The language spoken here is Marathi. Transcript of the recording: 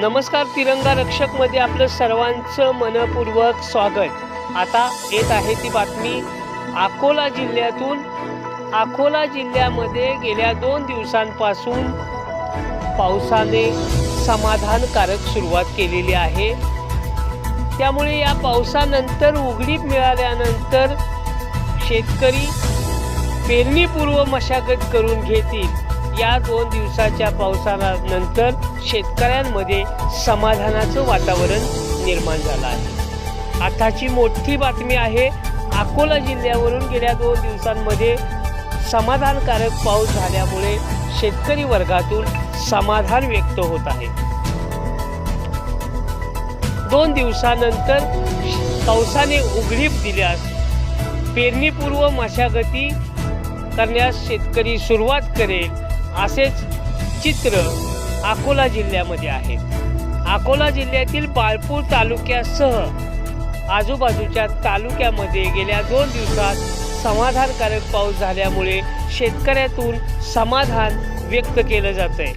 नमस्कार तिरंगा रक्षकमध्ये आपलं सर्वांचं मनपूर्वक स्वागत. आता येत आहे ती बातमी अकोला जिल्ह्यातून. अकोला जिल्ह्यामध्ये गेल्या दोन दिवसांपासून पावसाने समाधानकारक सुरुवात केलेली आहे. त्यामुळे या पावसानंतर उघडीप मिळाल्यानंतर शेतकरी पेरणीपूर्व मशागत करून घेतील. या दोन दिवसाच्या पावसानंतर शेतकऱ्यांमध्ये समाधानाचं वातावरण निर्माण झालं आहे. आताची मोठी बातमी आहे अकोला जिल्ह्यावरून गेल्या दोन दिवसांमध्ये समाधानकारक पाऊस झाल्यामुळे शेतकरी वर्गातून समाधान व्यक्त होत आहे. दोन दिवसानंतर पावसाने उघडीप दिल्यास पेरणीपूर्व मशागती करण्यास शेतकरी सुरुवात करेल असेच चित्र अकोला जिल्ह्यामध्ये आहे. अकोला जिल्ह्यातील बाळपूर तालुक्यासह आजूबाजूच्या तालुक्यामध्ये गेल्या दोन दिवसात समाधानकारक पाऊस झाल्यामुळे शेतकऱ्यातून समाधान व्यक्त केलं जात आहे